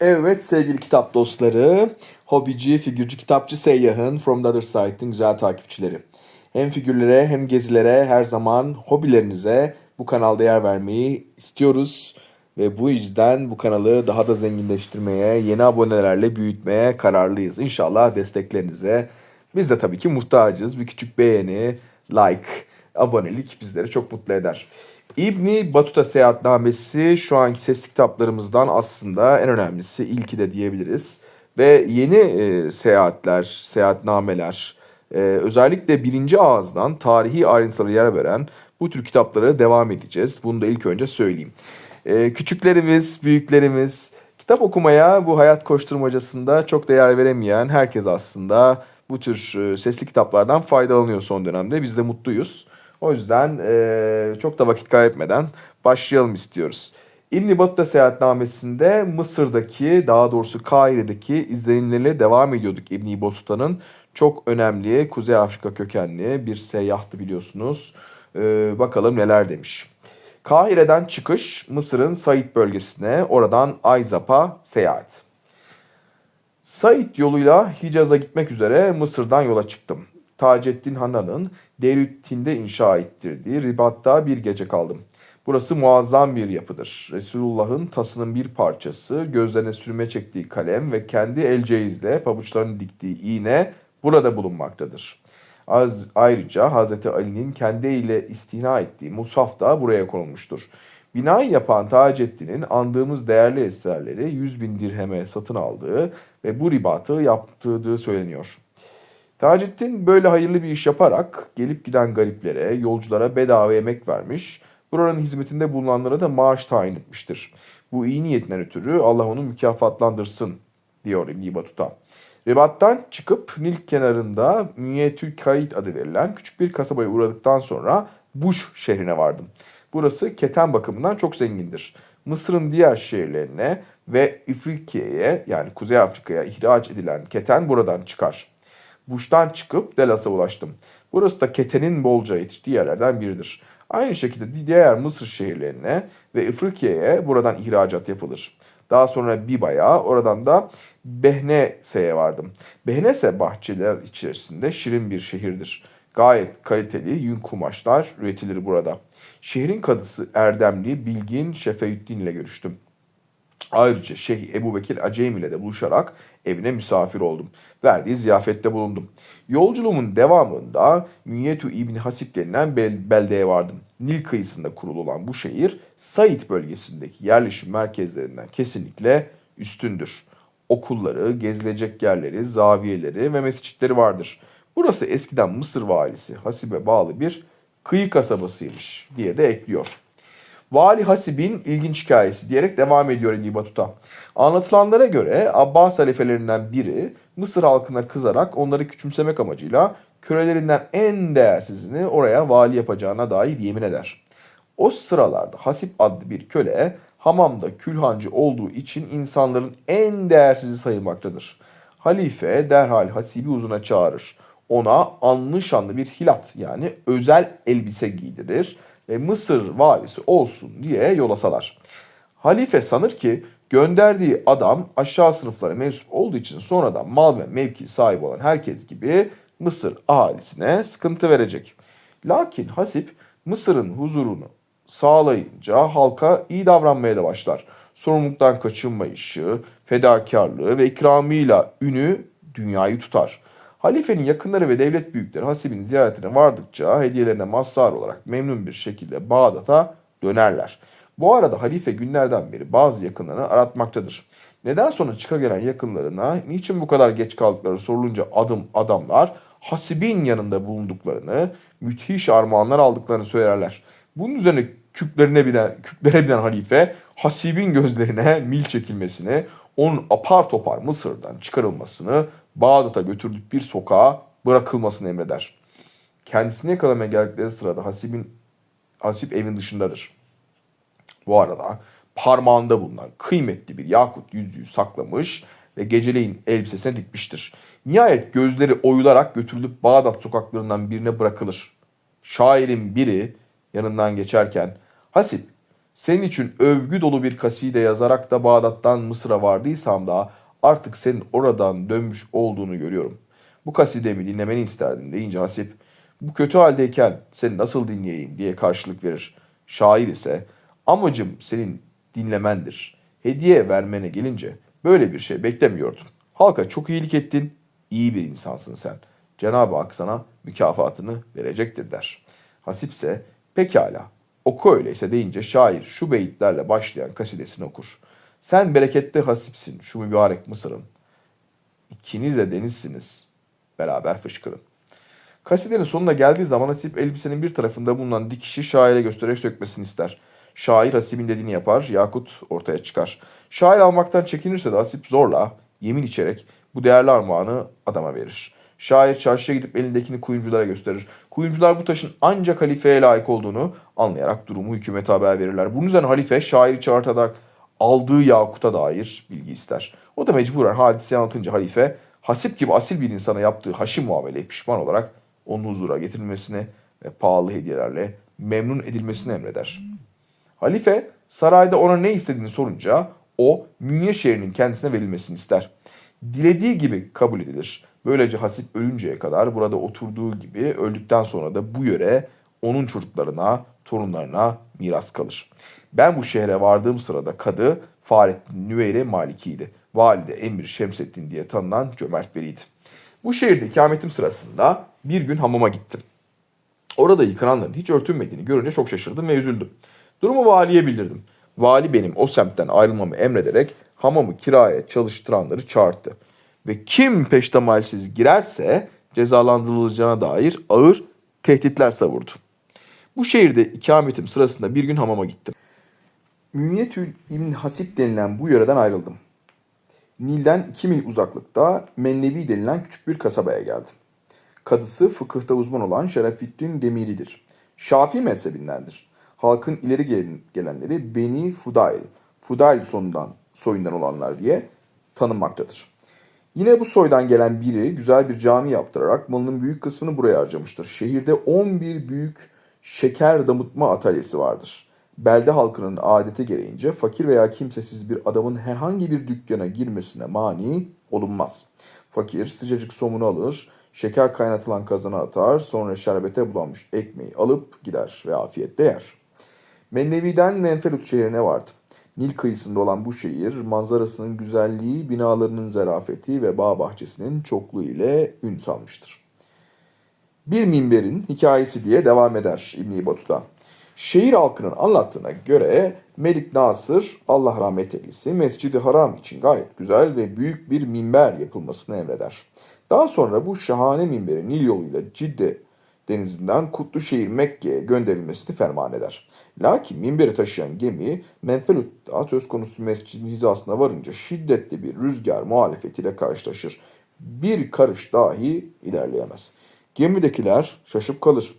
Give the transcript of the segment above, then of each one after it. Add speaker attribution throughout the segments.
Speaker 1: Evet sevgili kitap dostları, hobici, figürcü, kitapçı Seyyah'ın From the Other Side'ın güzel takipçileri. Hem figürlere hem gezilere her zaman hobilerinize bu kanalda yer vermeyi istiyoruz. Ve bu yüzden bu kanalı daha da zenginleştirmeye, yeni abonelerle büyütmeye kararlıyız. İnşallah desteklerinize biz de tabii ki muhtacız. Bir küçük beğeni, like, abonelik bizleri çok mutlu eder. İbni Batuta seyahatnamesi şu anki sesli kitaplarımızdan aslında en önemlisi ilki de diyebiliriz. Ve yeni e, seyahatler, seyahatnameler, e, özellikle birinci ağızdan tarihi ayrıntılara yer veren bu tür kitaplara devam edeceğiz. Bunu da ilk önce söyleyeyim. E, küçüklerimiz, büyüklerimiz kitap okumaya bu hayat koşturmacasında çok değer veremeyen herkes aslında bu tür e, sesli kitaplardan faydalanıyor son dönemde. Biz de mutluyuz. O yüzden e, çok da vakit kaybetmeden başlayalım istiyoruz. İbn Battuta seyahatnamesinde Mısır'daki daha doğrusu Kahire'deki izlenimleriyle devam ediyorduk İbn Battuta'nın. Çok önemli Kuzey Afrika kökenli bir seyyahtı biliyorsunuz. E, bakalım neler demiş. Kahire'den çıkış Mısır'ın Said bölgesine oradan Ayzap'a seyahat. Said yoluyla Hicaz'a gitmek üzere Mısır'dan yola çıktım. Taceddin Hana'nın Derüttin'de inşa ettirdiği Ribat'ta bir gece kaldım. Burası muazzam bir yapıdır. Resulullah'ın tasının bir parçası, gözlerine sürme çektiği kalem ve kendi el ceyizle pabuçlarını diktiği iğne burada bulunmaktadır. Az, ayrıca Hz. Ali'nin kendi ile istihna ettiği mushaf da buraya konulmuştur. Binayı yapan Taceddin'in andığımız değerli eserleri 100 bin dirheme satın aldığı ve bu ribatı yaptırdığı söyleniyor. Taceddin böyle hayırlı bir iş yaparak gelip giden gariplere, yolculara bedava yemek vermiş, buranın hizmetinde bulunanlara da maaş tayin etmiştir. Bu iyi niyetinden ötürü Allah onu mükafatlandırsın diyor İbn Batuta. Ribat'tan çıkıp Nil kenarında Münyetül Kayit adı verilen küçük bir kasabaya uğradıktan sonra Buş şehrine vardım. Burası keten bakımından çok zengindir. Mısır'ın diğer şehirlerine ve İfrikiye'ye yani Kuzey Afrika'ya ihraç edilen keten buradan çıkar. Buş'tan çıkıp Delas'a ulaştım. Burası da ketenin bolca yetiştiği yerlerden biridir. Aynı şekilde diğer Mısır şehirlerine ve İfrikiye'ye buradan ihracat yapılır. Daha sonra Biba'ya, oradan da Behnese'ye vardım. Behnese bahçeler içerisinde şirin bir şehirdir. Gayet kaliteli yün kumaşlar üretilir burada. Şehrin kadısı Erdemli Bilgin Şefeüddin ile görüştüm. Ayrıca Şeyh Ebu Bekir Aceym ile de buluşarak evine misafir oldum. Verdiği ziyafette bulundum. Yolculuğumun devamında Münyetu İbni Hasip denilen bel beldeye vardım. Nil kıyısında kurulu olan bu şehir Said bölgesindeki yerleşim merkezlerinden kesinlikle üstündür. Okulları, gezilecek yerleri, zaviyeleri ve mescitleri vardır. Burası eskiden Mısır valisi Hasib'e bağlı bir kıyı kasabasıymış diye de ekliyor. Vali Hasib'in ilginç hikayesi diyerek devam ediyor İbn Batuta. Anlatılanlara göre Abbas halifelerinden biri Mısır halkına kızarak onları küçümsemek amacıyla kölelerinden en değersizini oraya vali yapacağına dair yemin eder. O sıralarda Hasip adlı bir köle hamamda külhancı olduğu için insanların en değersizi sayılmaktadır. Halife derhal Hasib'i uzuna çağırır. Ona anlı şanlı bir hilat yani özel elbise giydirir ve Mısır valisi olsun diye yola salar. Halife sanır ki gönderdiği adam aşağı sınıflara mensup olduğu için sonradan mal ve mevki sahibi olan herkes gibi Mısır ahalisine sıkıntı verecek. Lakin Hasip Mısır'ın huzurunu sağlayınca halka iyi davranmaya da başlar. Sorumluluktan kaçınmayışı, fedakarlığı ve ikramıyla ünü dünyayı tutar. Halifenin yakınları ve devlet büyükleri Hasib'in ziyaretine vardıkça hediyelerine mazhar olarak memnun bir şekilde Bağdat'a dönerler. Bu arada halife günlerden beri bazı yakınlarını aratmaktadır. Neden sonra çıka gelen yakınlarına niçin bu kadar geç kaldıkları sorulunca adım adamlar Hasib'in yanında bulunduklarını, müthiş armağanlar aldıklarını söylerler. Bunun üzerine küplerine binen, küplere binen halife Hasib'in gözlerine mil çekilmesini, onun apar topar Mısır'dan çıkarılmasını, Bağdat'a götürülüp bir sokağa bırakılmasını emreder. Kendisini yakalamaya geldikleri sırada Hasib'in Hasip evin dışındadır. Bu arada parmağında bulunan kıymetli bir yakut yüzüğü saklamış ve geceleyin elbisesine dikmiştir. Nihayet gözleri oyularak götürülüp Bağdat sokaklarından birine bırakılır. Şairin biri yanından geçerken Hasip Senin için övgü dolu bir kaside yazarak da Bağdat'tan Mısır'a vardıysam da artık senin oradan dönmüş olduğunu görüyorum. Bu kasidemi dinlemeni isterdim deyince Hasip, bu kötü haldeyken seni nasıl dinleyeyim diye karşılık verir. Şair ise amacım senin dinlemendir. Hediye vermene gelince böyle bir şey beklemiyordum. Halka çok iyilik ettin, iyi bir insansın sen. Cenab-ı Hak sana mükafatını verecektir der. Hasip ise pekala oku öyleyse deyince şair şu beyitlerle başlayan kasidesini okur. Sen bereketli hasipsin şu mübarek Mısır'ın. İkiniz de denizsiniz. Beraber fışkırın. Kasidenin sonuna geldiği zaman Hasip elbisenin bir tarafında bulunan dikişi şaire göstererek sökmesini ister. Şair Hasip'in dediğini yapar, Yakut ortaya çıkar. Şair almaktan çekinirse de Hasip zorla, yemin içerek bu değerli armağanı adama verir. Şair çarşıya gidip elindekini kuyumculara gösterir. Kuyumcular bu taşın ancak halifeye layık olduğunu anlayarak durumu hükümete haber verirler. Bunun üzerine halife şairi çağırtarak aldığı Yakut'a dair bilgi ister. O da mecburen hadiseyi anlatınca halife Hasip gibi asil bir insana yaptığı haşim muameleye pişman olarak onun huzura getirilmesini ve pahalı hediyelerle memnun edilmesini emreder. Halife sarayda ona ne istediğini sorunca o Münye şehrinin kendisine verilmesini ister. Dilediği gibi kabul edilir. Böylece Hasip ölünceye kadar burada oturduğu gibi öldükten sonra da bu yöre onun çocuklarına, torunlarına miras kalır. Ben bu şehre vardığım sırada kadı Fahrettin Nüveyre Maliki'ydi. Valide Emir Şemsettin diye tanınan cömert biriydi. Bu şehirde ikametim sırasında bir gün hamama gittim. Orada yıkananların hiç örtünmediğini görünce çok şaşırdım ve üzüldüm. Durumu valiye bildirdim. Vali benim o semtten ayrılmamı emrederek hamamı kiraya çalıştıranları çağırdı. Ve kim peştemalsiz girerse cezalandırılacağına dair ağır tehditler savurdu. Bu şehirde ikametim sırasında bir gün hamama gittim. Münyetül İbn Hasip denilen bu yöreden ayrıldım. Nil'den 2 mil uzaklıkta Mennevi denilen küçük bir kasabaya geldim. Kadısı fıkıhta uzman olan Şerefettin Demiri'dir. Şafii mezhebindendir. Halkın ileri gelen- gelenleri Beni Fudail, Fudail sonundan, soyundan olanlar diye tanınmaktadır. Yine bu soydan gelen biri güzel bir cami yaptırarak malının büyük kısmını buraya harcamıştır. Şehirde 11 büyük şeker damıtma atölyesi vardır. Belde halkının adeti gereğince fakir veya kimsesiz bir adamın herhangi bir dükkana girmesine mani olunmaz. Fakir sıcacık somunu alır, şeker kaynatılan kazana atar, sonra şerbete bulanmış ekmeği alıp gider ve afiyetle yer. Mennevi'den Menfelut şehrine vardı. Nil kıyısında olan bu şehir manzarasının güzelliği, binalarının zarafeti ve bağ bahçesinin çokluğu ile ün salmıştır. Bir minberin hikayesi diye devam eder İbn Batu'da. Şehir halkının anlattığına göre Melik Nasır Allah rahmet eylesin Mescid-i Haram için gayet güzel ve büyük bir minber yapılmasını emreder. Daha sonra bu şahane minberin Nil yoluyla Cidde denizinden Kutluşehir Mekke'ye gönderilmesini ferman eder. Lakin minberi taşıyan gemi Menfelut'ta söz konusu mescidin hizasına varınca şiddetli bir rüzgar muhalefetiyle karşılaşır. Bir karış dahi ilerleyemez. Gemidekiler şaşıp kalır.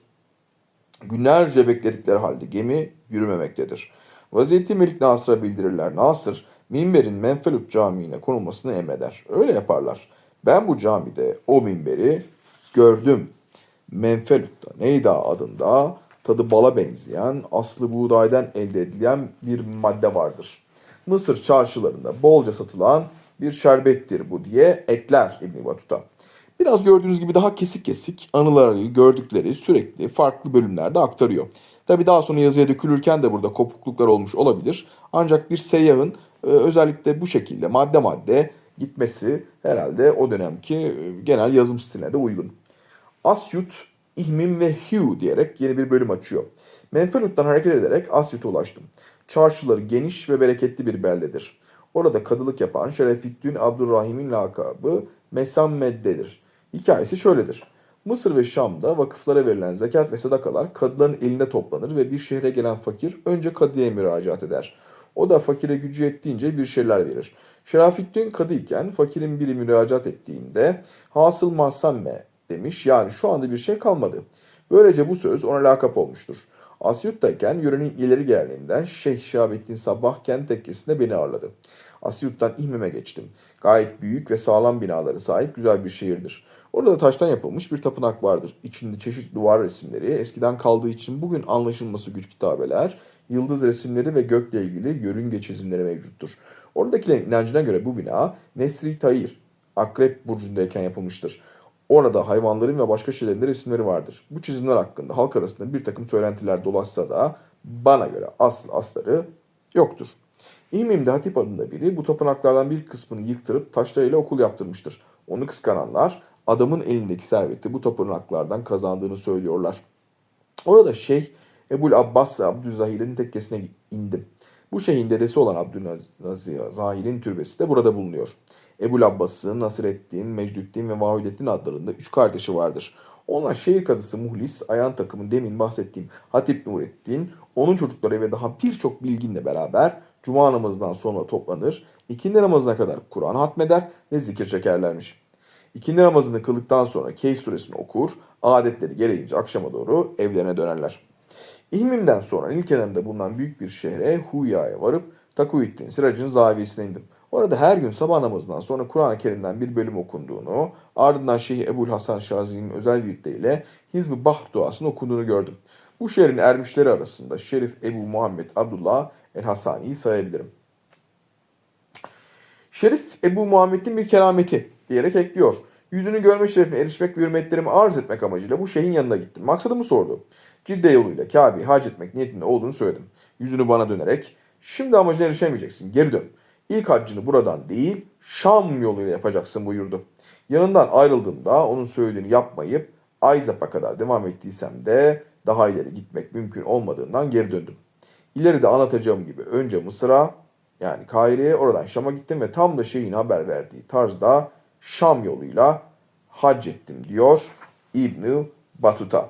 Speaker 1: Günlerce bekledikleri halde gemi yürümemektedir. Vaziyeti Melik Nasır'a bildirirler. Nasır, minberin Menfelut Camii'ne konulmasını emreder. Öyle yaparlar. Ben bu camide o minberi gördüm. Menfelut'ta Neyda adında tadı bala benzeyen, aslı buğdaydan elde edilen bir madde vardır. Mısır çarşılarında bolca satılan bir şerbettir bu diye ekler İbn Batuta. Biraz gördüğünüz gibi daha kesik kesik anıları, gördükleri sürekli farklı bölümlerde aktarıyor. Tabi daha sonra yazıya dökülürken de burada kopukluklar olmuş olabilir. Ancak bir seyyahın e, özellikle bu şekilde madde madde gitmesi herhalde o dönemki e, genel yazım stiline de uygun. Asyut, İhmim ve Hugh diyerek yeni bir bölüm açıyor. Menfelut'tan hareket ederek Asyut'a ulaştım. Çarşıları geniş ve bereketli bir beldedir. Orada kadılık yapan Şerefettin Abdurrahim'in lakabı Mesammed'dedir. Hikayesi şöyledir. Mısır ve Şam'da vakıflara verilen zekat ve sadakalar kadıların elinde toplanır ve bir şehre gelen fakir önce kadıya müracaat eder. O da fakire gücü yettiğince bir şeyler verir. Şerafettin kadı iken fakirin biri müracaat ettiğinde hasıl mansamme demiş yani şu anda bir şey kalmadı. Böylece bu söz ona lakap olmuştur. Asyut'tayken yörenin ileri gelenlerinden Şeyh Şahabettin Sabah kent tekkesinde beni ağırladı. Asyut'tan İhmim'e geçtim. Gayet büyük ve sağlam binaları sahip güzel bir şehirdir. Orada da taştan yapılmış bir tapınak vardır. İçinde çeşitli duvar resimleri, eskiden kaldığı için bugün anlaşılması güç kitabeler, yıldız resimleri ve gökle ilgili yörünge çizimleri mevcuttur. Oradakilerin inancına göre bu bina Nesri Tayir, Akrep burcundayken yapılmıştır. Orada hayvanların ve başka şeylerin de resimleri vardır. Bu çizimler hakkında halk arasında bir takım söylentiler dolaşsa da bana göre aslı asları yoktur. İmim'de Hatip adında biri bu tapınaklardan bir kısmını yıktırıp taşlarıyla okul yaptırmıştır. Onu kıskananlar adamın elindeki serveti bu tapınaklardan kazandığını söylüyorlar. Orada Şeyh Ebul Abbas ve Abdülzahir'in tekkesine indim. Bu şeyhin dedesi olan Abdülzahir'in türbesi de burada bulunuyor. Ebul Abbas'ın Nasrettin, Mecdüddin ve Vahidettin adlarında üç kardeşi vardır. Onlar şehir kadısı Muhlis, ayağın takımı demin bahsettiğim Hatip Nurettin, onun çocukları ve daha birçok bilginle beraber Cuma namazından sonra toplanır, ikindi namazına kadar Kur'an hatmeder ve zikir çekerlermiş. İkindi namazını kıldıktan sonra Keyf suresini okur, adetleri gereğince akşama doğru evlerine dönerler. İhmim'den sonra Nil bulunan büyük bir şehre Huya'ya varıp Takuyüddin Sirac'ın zaviyesine indim. Orada her gün sabah namazından sonra Kur'an-ı Kerim'den bir bölüm okunduğunu, ardından Şeyh Ebul Hasan Şazi'nin özel virtleriyle Hizb-i Bahr duasını okunduğunu gördüm. Bu şehrin ermişleri arasında Şerif Ebu Muhammed Abdullah el-Hasani'yi sayabilirim. Şerif Ebu Muhammed'in bir kerameti diyerek ekliyor. Yüzünü görme şerefine erişmek ve hürmetlerimi arz etmek amacıyla bu şeyhin yanına gittim. Maksadımı sordu. Cidde yoluyla Kabe'yi hac etmek niyetinde olduğunu söyledim. Yüzünü bana dönerek şimdi amacına erişemeyeceksin geri dön. İlk haccını buradan değil Şam yoluyla yapacaksın buyurdu. Yanından ayrıldığımda onun söylediğini yapmayıp Ayzap'a kadar devam ettiysem de daha ileri gitmek mümkün olmadığından geri döndüm. İleride anlatacağım gibi önce Mısır'a yani Kahire'ye oradan Şam'a gittim ve tam da şeyin haber verdiği tarzda Şam yoluyla hac ettim diyor İbn Batuta.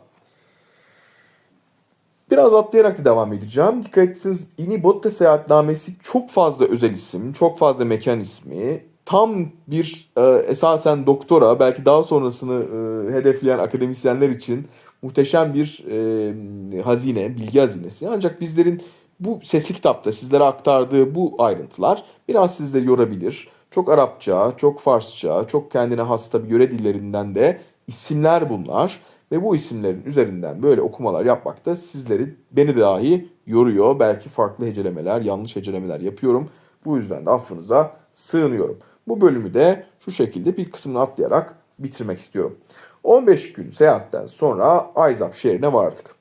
Speaker 1: Biraz atlayarak da devam edeceğim. Dikkat etsiniz İni Botta seyahatnamesi çok fazla özel isim, çok fazla mekan ismi. Tam bir e, esasen doktora belki daha sonrasını e, hedefleyen akademisyenler için muhteşem bir e, hazine, bilgi hazinesi. Ancak bizlerin bu sesli kitapta sizlere aktardığı bu ayrıntılar biraz sizleri yorabilir. Çok Arapça, çok Farsça, çok kendine has tabi yöre dillerinden de isimler bunlar. Ve bu isimlerin üzerinden böyle okumalar yapmak da sizleri, beni dahi yoruyor. Belki farklı hecelemeler, yanlış hecelemeler yapıyorum. Bu yüzden de affınıza sığınıyorum. Bu bölümü de şu şekilde bir kısmını atlayarak bitirmek istiyorum. 15 gün seyahatten sonra Ayzap şehrine vardık.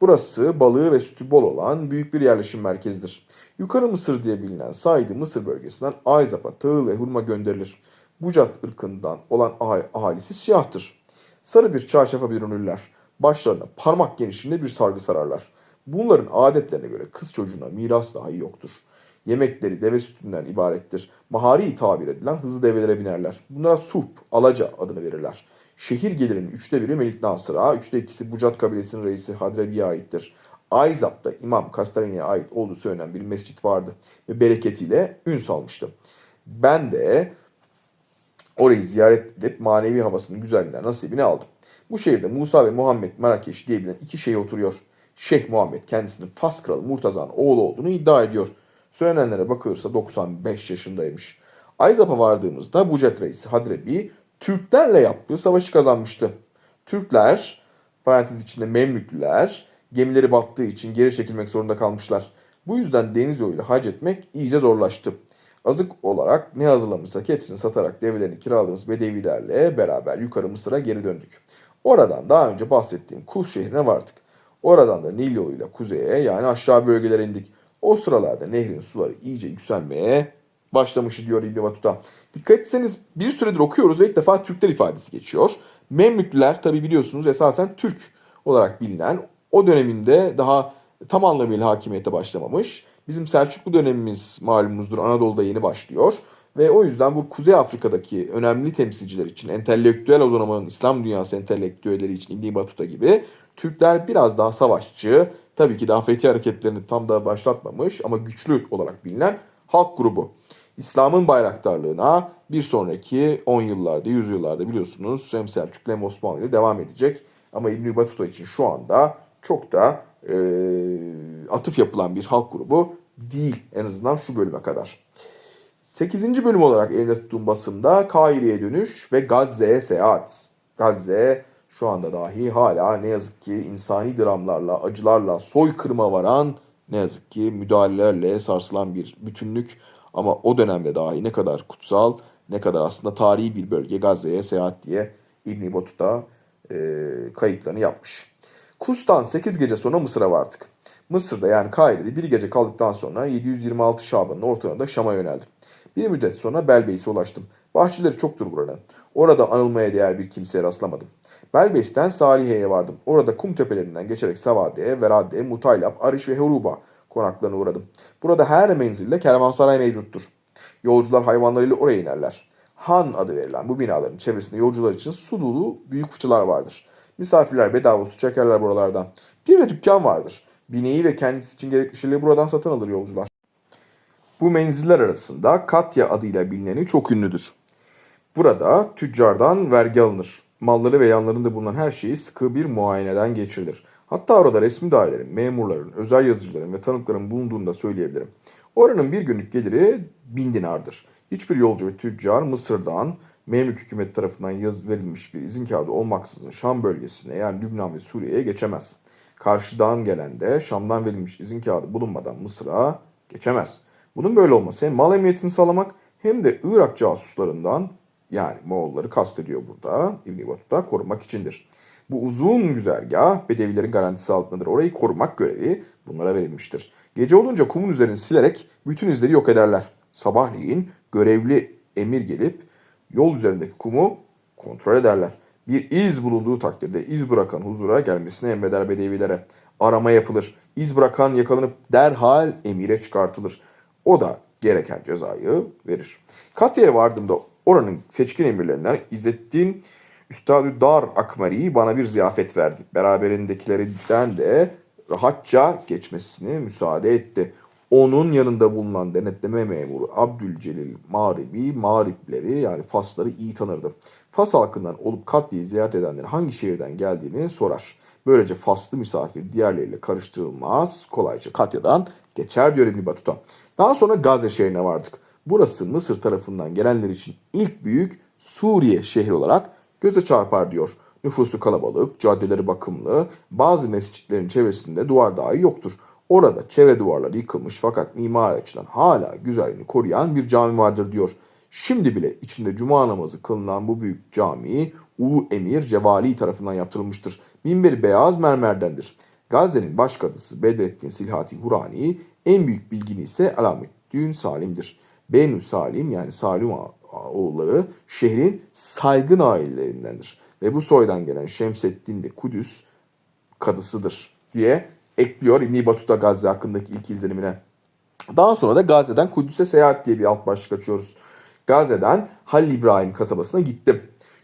Speaker 1: Burası balığı ve sütü bol olan büyük bir yerleşim merkezidir. Yukarı Mısır diye bilinen Said Mısır bölgesinden Ayzap'a tahıl ve hurma gönderilir. Bucat ırkından olan ah- ahalisi siyahtır. Sarı bir çarşafa bürünürler. Başlarına parmak genişliğinde bir sargı sararlar. Bunların adetlerine göre kız çocuğuna miras dahi yoktur. Yemekleri deve sütünden ibarettir. Mahari tabir edilen hızlı develere binerler. Bunlara sup, alaca adını verirler. Şehir gelirinin üçte biri Melik Nasır'a, üçte ikisi Bucat kabilesinin reisi Hadrebi'ye aittir. Ayzap'ta İmam Kastani'ye ait olduğu söylenen bir mescit vardı ve bereketiyle ün salmıştı. Ben de orayı ziyaret edip manevi havasının güzelliğinden nasibini aldım. Bu şehirde Musa ve Muhammed Marrakeş diye bilinen iki şeyh oturuyor. Şeyh Muhammed kendisinin Fas kralı Murtaza'nın oğlu olduğunu iddia ediyor. Söylenenlere bakılırsa 95 yaşındaymış. Ayzap'a vardığımızda Bucat reisi Hadrebi Türklerle yaptığı savaşı kazanmıştı. Türkler, parantez içinde Memlüklüler, gemileri battığı için geri çekilmek zorunda kalmışlar. Bu yüzden deniz yoluyla hac etmek iyice zorlaştı. Azık olarak ne hazırlamışsak hepsini satarak develerini kiraladığımız Bedevilerle beraber yukarı Mısır'a geri döndük. Oradan daha önce bahsettiğim Kus şehrine vardık. Oradan da Nil yoluyla kuzeye yani aşağı bölgelere indik. O sıralarda nehrin suları iyice yükselmeye başlamıştı diyor İbn Batuta. Dikkat etseniz bir süredir okuyoruz ve ilk defa Türkler ifadesi geçiyor. Memlüklüler tabi biliyorsunuz esasen Türk olarak bilinen o döneminde daha tam anlamıyla hakimiyete başlamamış. Bizim Selçuklu dönemimiz malumunuzdur Anadolu'da yeni başlıyor. Ve o yüzden bu Kuzey Afrika'daki önemli temsilciler için, entelektüel o zamanın İslam dünyası entelektüelleri için İbn Batuta gibi Türkler biraz daha savaşçı, tabii ki daha fethi hareketlerini tam da başlatmamış ama güçlü olarak bilinen halk grubu. İslam'ın bayraktarlığına bir sonraki 10 yıllarda, 100 yıllarda biliyorsunuz hem Selçuklu hem Osmanlı ile devam edecek. Ama İbn Batuta için şu anda çok da e, atıf yapılan bir halk grubu değil en azından şu bölüme kadar. 8. bölüm olarak elimde tuttuğum basımda Kahire'ye dönüş ve Gazze'ye seyahat. Gazze şu anda dahi hala ne yazık ki insani dramlarla, acılarla soykırıma varan ne yazık ki müdahalelerle sarsılan bir bütünlük ama o dönemde dahi ne kadar kutsal, ne kadar aslında tarihi bir bölge Gazze'ye seyahat diye İbn Battuta e, kayıtlarını yapmış. Kus'tan 8 gece sonra Mısır'a vardık. Mısır'da yani Kahire'de bir gece kaldıktan sonra 726 Şaban'ın ortalarında Şam'a yöneldim. Bir müddet sonra Belbeys'e ulaştım. Bahçeleri çoktur buranın. Orada anılmaya değer bir kimseye rastlamadım. Belbeys'ten Salihe'ye vardım. Orada kum tepelerinden geçerek Savade'ye, Verade, Mutaylap, Ariş ve Heruba konaklarına uğradım. Burada her menzilde kervansaray mevcuttur. Yolcular hayvanlarıyla oraya inerler. Han adı verilen bu binaların çevresinde yolcular için su dolu büyük fıçılar vardır. Misafirler bedava su çekerler buralardan. Bir de dükkan vardır. Bineği ve kendisi için gerekli şeyleri buradan satın alır yolcular. Bu menziller arasında Katya adıyla bilineni çok ünlüdür. Burada tüccardan vergi alınır. Malları ve yanlarında bulunan her şeyi sıkı bir muayeneden geçirilir. Hatta orada resmi dairelerin, memurların, özel yazıcıların ve tanıkların bulunduğunu da söyleyebilirim. Oranın bir günlük geliri bin dinardır. Hiçbir yolcu ve tüccar Mısır'dan Memlük hükümet tarafından yaz verilmiş bir izin kağıdı olmaksızın Şam bölgesine yani Lübnan ve Suriye'ye geçemez. Karşıdan gelen de Şam'dan verilmiş izin kağıdı bulunmadan Mısır'a geçemez. Bunun böyle olması hem mal emniyetini sağlamak hem de Irak casuslarından yani Moğolları kastediyor burada İbn Battuta korumak içindir. Bu uzun güzergah Bedevilerin garantisi altındadır. Orayı korumak görevi bunlara verilmiştir. Gece olunca kumun üzerini silerek bütün izleri yok ederler. Sabahleyin görevli emir gelip yol üzerindeki kumu kontrol ederler. Bir iz bulunduğu takdirde iz bırakan huzura gelmesini emreder Bedevilere. Arama yapılır. İz bırakan yakalanıp derhal emire çıkartılır. O da gereken cezayı verir. Katya'ya vardığımda oranın seçkin emirlerinden İzzettin Üstadü Dar Akmari'yi bana bir ziyafet verdi. Beraberindekilerden de rahatça geçmesini müsaade etti. Onun yanında bulunan denetleme memuru Abdülcelil Mağribi, Mağripleri yani Fasları iyi tanırdı. Fas halkından olup Katya'yı ziyaret edenlerin hangi şehirden geldiğini sorar. Böylece Faslı misafir diğerleriyle karıştırılmaz, kolayca Katya'dan geçer diyor İbn Battuta. Daha sonra Gazze şehrine vardık. Burası Mısır tarafından gelenler için ilk büyük Suriye şehri olarak göze çarpar diyor. Nüfusu kalabalık, caddeleri bakımlı, bazı mescitlerin çevresinde duvar dahi yoktur. Orada çevre duvarları yıkılmış fakat mimari açıdan hala güzelliğini koruyan bir cami vardır diyor. Şimdi bile içinde cuma namazı kılınan bu büyük cami Ulu Emir Cevali tarafından yaptırılmıştır. Minberi beyaz mermerdendir. Gazze'nin başkadısı Bedrettin Silhati Hurani en büyük bilgini ise Alameddin Salim'dir. Benu Salim yani Salim oğulları şehrin saygın ailelerindendir. Ve bu soydan gelen Şemseddin de Kudüs kadısıdır diye ekliyor İbn Battuta Gazze hakkındaki ilk izlenimine. Daha sonra da Gazze'den Kudüs'e seyahat diye bir alt başlık açıyoruz. Gazze'den Halil İbrahim kasabasına gittim.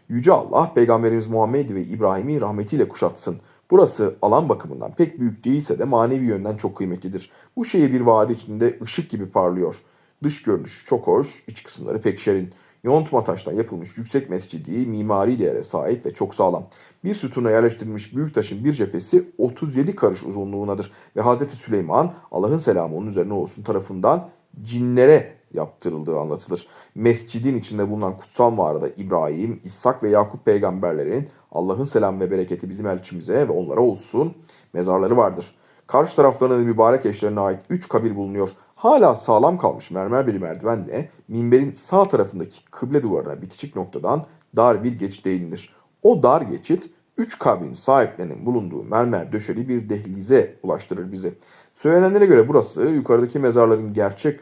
Speaker 1: Yüce Allah Peygamberimiz Muhammed ve İbrahim'i rahmetiyle kuşatsın. Burası alan bakımından pek büyük değilse de manevi yönden çok kıymetlidir. Bu şehir bir vadi içinde ışık gibi parlıyor. Dış görünüşü çok hoş, iç kısımları pek şerin. Yontma taştan yapılmış yüksek mescidi mimari değere sahip ve çok sağlam. Bir sütuna yerleştirilmiş büyük taşın bir cephesi 37 karış uzunluğunadır. Ve Hz. Süleyman Allah'ın selamı onun üzerine olsun tarafından cinlere yaptırıldığı anlatılır. Mescidin içinde bulunan kutsal mağarada İbrahim, İshak ve Yakup peygamberlerin Allah'ın selam ve bereketi bizim elçimize ve onlara olsun mezarları vardır. Karşı taraflarının mübarek eşlerine ait 3 kabir bulunuyor. Hala sağlam kalmış mermer bir merdivenle minberin sağ tarafındaki kıble duvarına bitişik noktadan dar bir geçide inilir. O dar geçit 3 kabrin sahiplerinin bulunduğu mermer döşeli bir dehlize ulaştırır bizi. Söylenenlere göre burası yukarıdaki mezarların gerçek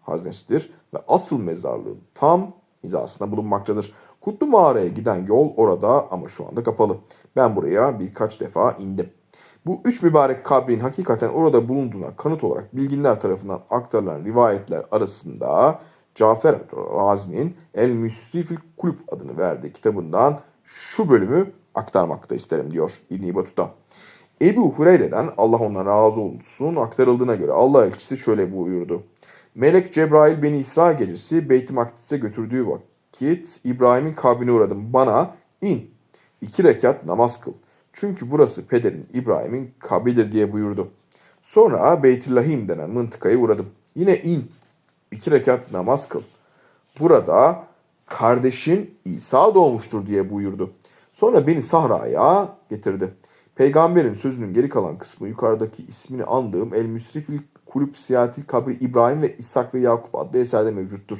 Speaker 1: haznesidir ve asıl mezarlığın tam hizasında bulunmaktadır. Kutlu mağaraya giden yol orada ama şu anda kapalı. Ben buraya birkaç defa indim. Bu üç mübarek kabrin hakikaten orada bulunduğuna kanıt olarak bilginler tarafından aktarılan rivayetler arasında Cafer Razi'nin El Müsrifil Kulüp adını verdiği kitabından şu bölümü aktarmakta isterim diyor İbn Battuta. Ebu Hureyre'den Allah ondan razı olsun aktarıldığına göre Allah elçisi şöyle buyurdu. Melek Cebrail beni İsra gecesi Beyt-i Makdis'e götürdüğü vakit İbrahim'in kabrine uğradım. Bana in iki rekat namaz kıl. Çünkü burası pederin İbrahim'in kabridir diye buyurdu. Sonra Beytüllahim denen mıntıkaya uğradım. Yine in iki rekat namaz kıl. Burada kardeşin İsa doğmuştur diye buyurdu. Sonra beni sahraya getirdi. Peygamberin sözünün geri kalan kısmı yukarıdaki ismini andığım El Müsrifil Kulüp Siyatil Kabri İbrahim ve İshak ve Yakup adlı eserde mevcuttur.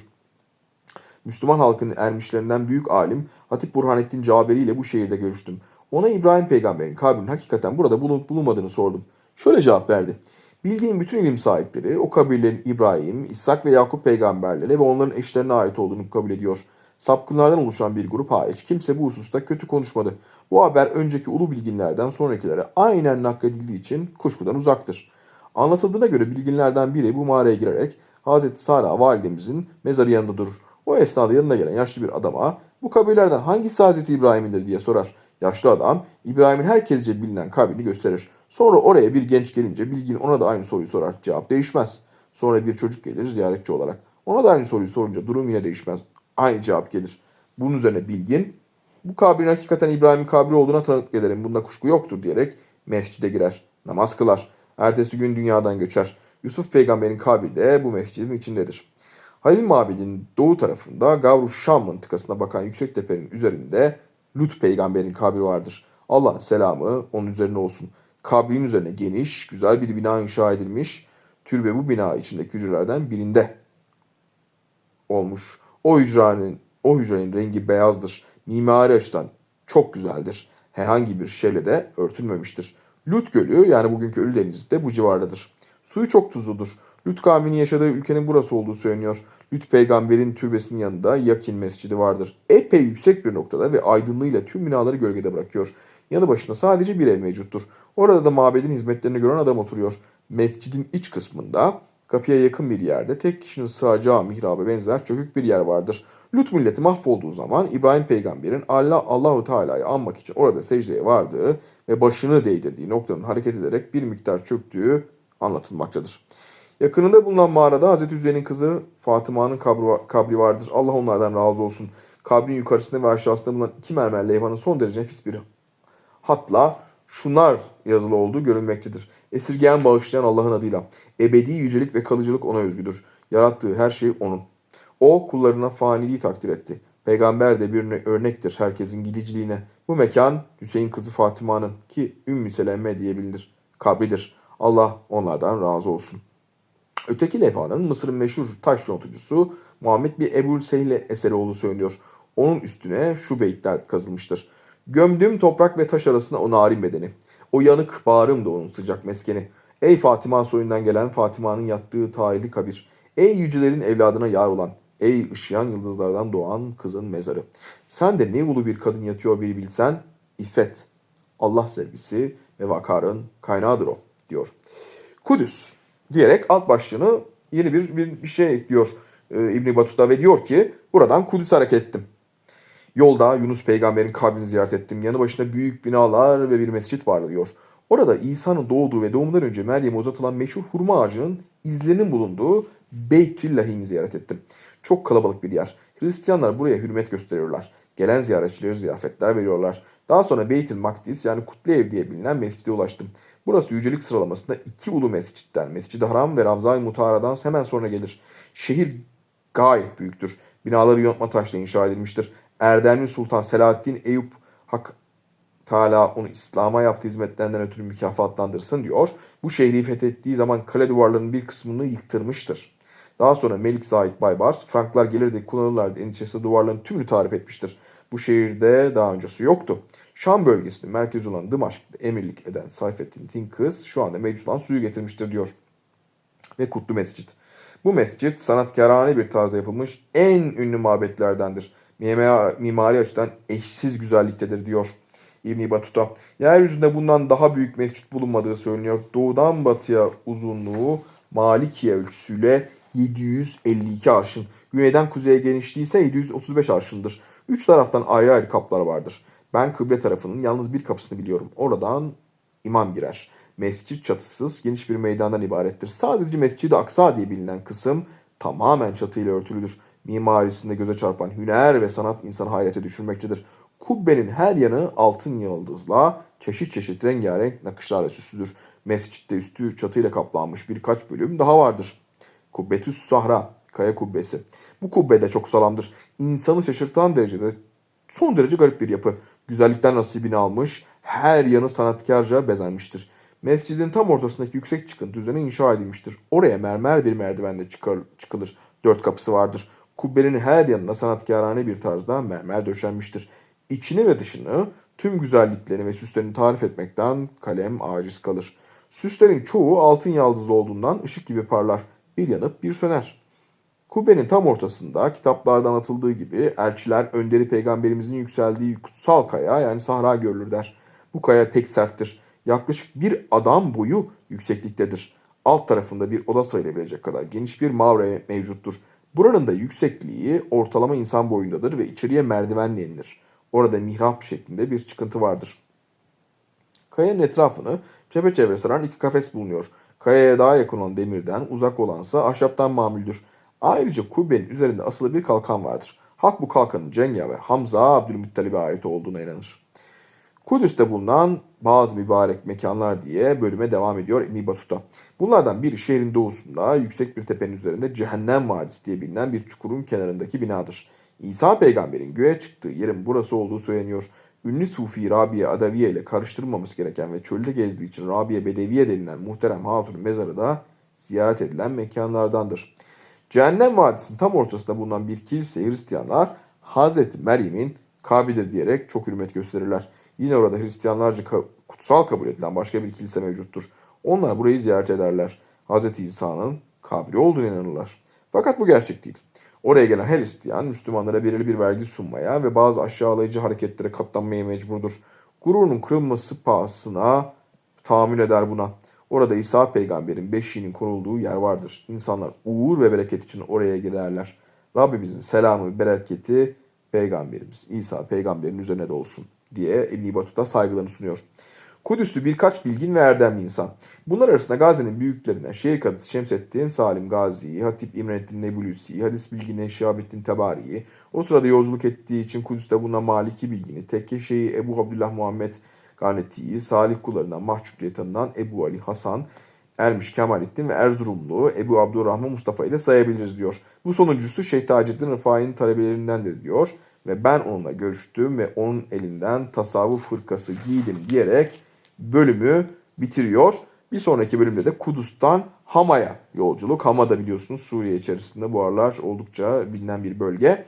Speaker 1: Müslüman halkının ermişlerinden büyük alim Hatip Burhanettin Caberi ile bu şehirde görüştüm. Ona İbrahim peygamberin kabrinin hakikaten burada bulunup bulunmadığını sordum. Şöyle cevap verdi. Bildiğim bütün ilim sahipleri o kabirlerin İbrahim, İshak ve Yakup peygamberlere ve onların eşlerine ait olduğunu kabul ediyor. Sapkınlardan oluşan bir grup hariç kimse bu hususta kötü konuşmadı. Bu haber önceki ulu bilginlerden sonrakilere aynen nakledildiği için kuşkudan uzaktır. Anlatıldığına göre bilginlerden biri bu mağaraya girerek Hazreti Sara validemizin mezarı yanında durur. O esnada yanına gelen yaşlı bir adama bu kabirlerden hangisi Hazreti İbrahim'indir diye sorar. Yaşlı adam İbrahim'in herkesce bilinen kabrini gösterir. Sonra oraya bir genç gelince bilgin ona da aynı soruyu sorar. Cevap değişmez. Sonra bir çocuk gelir ziyaretçi olarak. Ona da aynı soruyu sorunca durum yine değişmez. Aynı cevap gelir. Bunun üzerine bilgin bu kabrin hakikaten İbrahim'in kabri olduğuna tanıklık ederim. Bunda kuşku yoktur diyerek mescide girer. Namaz kılar. Ertesi gün dünyadan göçer. Yusuf peygamberin kabri de bu mescidin içindedir. Halil Mabed'in doğu tarafında Gavru Şam mıntıkasına bakan yüksek tepenin üzerinde Lut peygamberin kabri vardır. Allah'ın selamı onun üzerine olsun. Kabrin üzerine geniş, güzel bir bina inşa edilmiş. Türbe bu bina içindeki hücrelerden birinde olmuş. O hücrenin, o hücrenin rengi beyazdır. Mimari açıdan çok güzeldir. Herhangi bir şeyle de örtülmemiştir. Lut Gölü yani bugünkü Ölü Denizi de bu civardadır. Suyu çok tuzludur. Lut kavminin yaşadığı ülkenin burası olduğu söyleniyor. Lut peygamberin türbesinin yanında Yakin Mescidi vardır. Epey yüksek bir noktada ve aydınlığıyla tüm binaları gölgede bırakıyor. Yanı başında sadece bir ev mevcuttur. Orada da mabedin hizmetlerini gören adam oturuyor. Mescidin iç kısmında kapıya yakın bir yerde tek kişinin sığacağı mihraba benzer çökük bir yer vardır. Lut milleti mahvolduğu zaman İbrahim peygamberin Allah Allahu Teala'yı anmak için orada secdeye vardığı ve başını değdirdiği noktanın hareket ederek bir miktar çöktüğü anlatılmaktadır. Yakınında bulunan mağarada Hazreti Hüseyin'in kızı Fatıma'nın kabri, vardır. Allah onlardan razı olsun. Kabrin yukarısında ve aşağısında bulunan iki mermer levhanın son derece nefis bir hatla şunlar yazılı olduğu görülmektedir. Esirgeyen bağışlayan Allah'ın adıyla. Ebedi yücelik ve kalıcılık ona özgüdür. Yarattığı her şey onun. O kullarına faniliği takdir etti. Peygamber de bir örnektir herkesin gidiciliğine. Bu mekan Hüseyin kızı Fatıma'nın ki Ümmü Seleme diye bilinir. Kabridir. Allah onlardan razı olsun. Öteki levhanın Mısır'ın meşhur taş yontucusu Muhammed bir Ebul Sehle eseri olduğu söyleniyor. Onun üstüne şu beyitler kazılmıştır. Gömdüğüm toprak ve taş arasında o narin bedeni. O yanık bağrım da onun sıcak meskeni. Ey Fatıma soyundan gelen Fatıma'nın yattığı tarihli kabir. Ey yücelerin evladına yar olan. Ey ışıyan yıldızlardan doğan kızın mezarı. Sen de ne ulu bir kadın yatıyor bir bilsen. İffet, Allah sevgisi ve vakarın kaynağıdır o diyor. Kudüs diyerek alt başlığını yeni bir, bir, bir şey ekliyor e, İbn Batuta ve diyor ki buradan Kudüs hareket ettim. Yolda Yunus peygamberin kabrini ziyaret ettim. Yanı başında büyük binalar ve bir mescit vardı diyor. Orada İsa'nın doğduğu ve doğumundan önce Meryem'e uzatılan meşhur hurma ağacının izlerinin bulunduğu Beytüllahim'i ziyaret ettim. Çok kalabalık bir yer. Hristiyanlar buraya hürmet gösteriyorlar. Gelen ziyaretçilere ziyafetler veriyorlar. Daha sonra Beytül Makdis yani Kutlu Ev diye bilinen mescide ulaştım. Burası yücelik sıralamasında iki ulu mescitten, Mescid-i Haram ve Ravza-i Mutahara'dan hemen sonra gelir. Şehir gayet büyüktür. Binaları yontma taşla inşa edilmiştir. Erdemli Sultan Selahaddin Eyüp Hak Teala onu İslam'a yaptığı hizmetlerinden ötürü mükafatlandırsın diyor. Bu şehri fethettiği zaman kale duvarlarının bir kısmını yıktırmıştır. Daha sonra Melik Zahid Baybars, Franklar gelir de kullanırlardı endişesi duvarların tümünü tarif etmiştir. Bu şehirde daha öncesi yoktu. Şam bölgesinde merkez olan Dımaşk'ta emirlik eden Sayfettin Tinkız şu anda mevcut olan suyu getirmiştir diyor. Ve Kutlu Mescit. Bu mescit sanatkarane bir tarzda yapılmış en ünlü mabetlerdendir. Mimari açıdan eşsiz güzelliktedir diyor İbn Batuta. Yeryüzünde bundan daha büyük mescit bulunmadığı söyleniyor. Doğudan batıya uzunluğu Malikiye ölçüsüyle 752 arşın. Güneyden kuzeye genişliği ise 735 arşındır. Üç taraftan ayrı ayrı kaplar vardır. Ben kıble tarafının yalnız bir kapısını biliyorum. Oradan imam girer. Mescit çatısız geniş bir meydandan ibarettir. Sadece Mescid-i Aksa diye bilinen kısım tamamen çatıyla örtülüdür. Mimarisinde göze çarpan hüner ve sanat insanı hayrete düşürmektedir. Kubbenin her yanı altın yıldızla çeşit çeşit rengarenk nakışlarla süslüdür. Mescitte üstü çatıyla kaplanmış birkaç bölüm daha vardır. Kubbetüs Sahra, kaya kubbesi. Bu kubbe de çok sağlamdır. İnsanı şaşırtan derecede son derece garip bir yapı. Güzellikten nasibini almış, her yanı sanatkarca bezenmiştir. Mescidin tam ortasındaki yüksek çıkıntı üzerine inşa edilmiştir. Oraya mermer bir merdivenle çıkar, çıkılır. Dört kapısı vardır. Kubbenin her yanına sanatkarane bir tarzda mermer döşenmiştir. İçini ve dışını tüm güzelliklerini ve süslerini tarif etmekten kalem aciz kalır. Süslerin çoğu altın yaldızlı olduğundan ışık gibi parlar. Bir yanıp bir söner. Kubbenin tam ortasında kitaplarda anlatıldığı gibi elçiler önderi peygamberimizin yükseldiği kutsal kaya yani sahra görülür der. Bu kaya pek serttir. Yaklaşık bir adam boyu yüksekliktedir. Alt tarafında bir oda sayılabilecek kadar geniş bir mavre mevcuttur. Buranın da yüksekliği ortalama insan boyundadır ve içeriye merdivenle inilir. Orada mihrap şeklinde bir çıkıntı vardır. Kayanın etrafını çepeçevre saran iki kafes bulunuyor. Kayaya daha yakın olan demirden, uzak olansa ahşaptan mamuldür. Ayrıca kubbenin üzerinde asılı bir kalkan vardır. Halk bu kalkanın cengaver Hamza Abdülmuttalib'e ait olduğuna inanır. Kudüs'te bulunan bazı mübarek mekanlar diye bölüme devam ediyor İbn Batuta. Bunlardan biri şehrin doğusunda yüksek bir tepenin üzerinde Cehennem Vadisi diye bilinen bir çukurun kenarındaki binadır. İsa peygamberin göğe çıktığı yerin burası olduğu söyleniyor. Ünlü Sufi Rabia Adaviye ile karıştırılmaması gereken ve çölde gezdiği için Rabia Bedeviye denilen muhterem hatunun mezarı da ziyaret edilen mekanlardandır. Cehennem Vadisi'nin tam ortasında bulunan bir kilise Hristiyanlar Hazreti Meryem'in kabidir diyerek çok hürmet gösterirler. Yine orada Hristiyanlarca kutsal kabul edilen başka bir kilise mevcuttur. Onlar burayı ziyaret ederler. Hz. İsa'nın kabri olduğunu inanırlar. Fakat bu gerçek değil. Oraya gelen her Hristiyan Müslümanlara belirli bir vergi sunmaya ve bazı aşağılayıcı hareketlere katlanmaya mecburdur. Gururunun kırılması pahasına tahammül eder buna. Orada İsa peygamberin beşiğinin konulduğu yer vardır. İnsanlar uğur ve bereket için oraya giderler. Rabbimizin selamı ve bereketi peygamberimiz İsa peygamberin üzerine de olsun diye İbn Batuta saygılarını sunuyor. Kudüslü birkaç bilgin ve erdemli insan. Bunlar arasında Gazi'nin büyüklerinden Şehir Kadısı Şemseddin Salim Gazi'yi, Hatip İmrettin Nebulusi, Hadis bilgini Şihabettin Tebari'yi, o sırada yolculuk ettiği için Kudüs'te bulunan Maliki bilgini, Tekke Şeyhi Ebu Abdullah Muhammed Ganeti'yi, Salih kullarından Mahcup diye tanınan Ebu Ali Hasan, Ermiş Kemalettin ve Erzurumlu Ebu Abdurrahman Mustafa'yı da sayabiliriz diyor. Bu sonuncusu Şeyh Taceddin Rıfai'nin talebelerindendir diyor. Ve ben onunla görüştüm ve onun elinden tasavvuf fırkası giydim diyerek bölümü bitiriyor. Bir sonraki bölümde de Kudüs'ten Hama'ya yolculuk. Hama da biliyorsunuz Suriye içerisinde bu aralar oldukça bilinen bir bölge.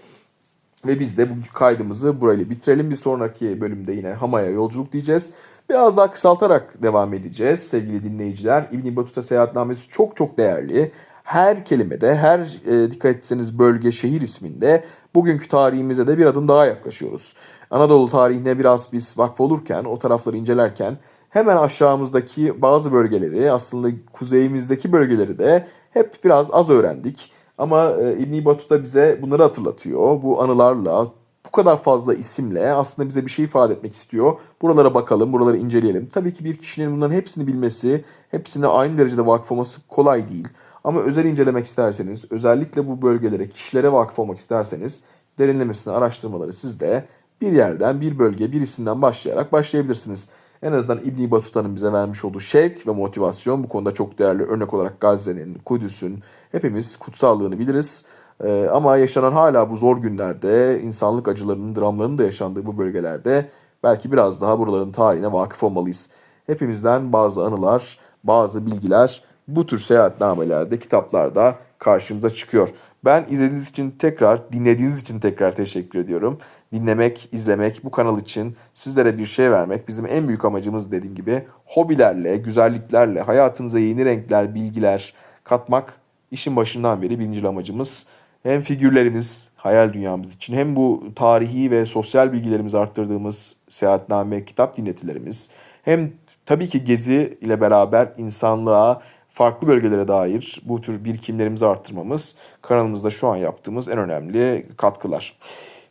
Speaker 1: Ve biz de bugünkü kaydımızı burayla bitirelim. Bir sonraki bölümde yine Hama'ya yolculuk diyeceğiz. Biraz daha kısaltarak devam edeceğiz sevgili dinleyiciler. İbn Battuta seyahatnamesi çok çok değerli. Her kelimede, her e, dikkat etseniz bölge, şehir isminde bugünkü tarihimize de bir adım daha yaklaşıyoruz. Anadolu tarihine biraz biz vakfolurken, o tarafları incelerken hemen aşağımızdaki bazı bölgeleri, aslında kuzeyimizdeki bölgeleri de hep biraz az öğrendik. Ama e, İbn Battuta bize bunları hatırlatıyor. Bu anılarla, bu kadar fazla isimle aslında bize bir şey ifade etmek istiyor. Buralara bakalım, buraları inceleyelim. Tabii ki bir kişinin bunların hepsini bilmesi, hepsine aynı derecede vakıf olması kolay değil. Ama özel incelemek isterseniz, özellikle bu bölgelere, kişilere vakıf olmak isterseniz derinlemesine araştırmaları siz de bir yerden, bir bölge, bir isimden başlayarak başlayabilirsiniz. En azından İbn Battuta'nın bize vermiş olduğu şevk ve motivasyon bu konuda çok değerli. Örnek olarak Gazze'nin, Kudüs'ün hepimiz kutsallığını biliriz. Ee, ama yaşanan hala bu zor günlerde insanlık acılarının, dramlarının da yaşandığı bu bölgelerde belki biraz daha buraların tarihine vakıf olmalıyız. Hepimizden bazı anılar, bazı bilgiler bu tür seyahatnamelerde, kitaplarda karşımıza çıkıyor. Ben izlediğiniz için tekrar, dinlediğiniz için tekrar teşekkür ediyorum. Dinlemek, izlemek, bu kanal için sizlere bir şey vermek bizim en büyük amacımız dediğim gibi. Hobilerle, güzelliklerle, hayatınıza yeni renkler, bilgiler katmak işin başından beri birinci amacımız. Hem figürlerimiz, hayal dünyamız için hem bu tarihi ve sosyal bilgilerimizi arttırdığımız seyahatname, kitap dinletilerimiz hem tabii ki gezi ile beraber insanlığa, farklı bölgelere dair bu tür birikimlerimizi arttırmamız kanalımızda şu an yaptığımız en önemli katkılar.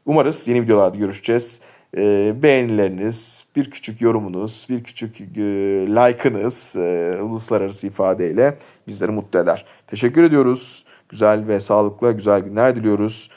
Speaker 1: Umarız yeni videolarda görüşeceğiz. Ee, beğenileriniz, bir küçük yorumunuz, bir küçük e, like'ınız e, uluslararası ifadeyle bizleri mutlu eder. Teşekkür ediyoruz. Güzel ve sağlıklı güzel günler diliyoruz.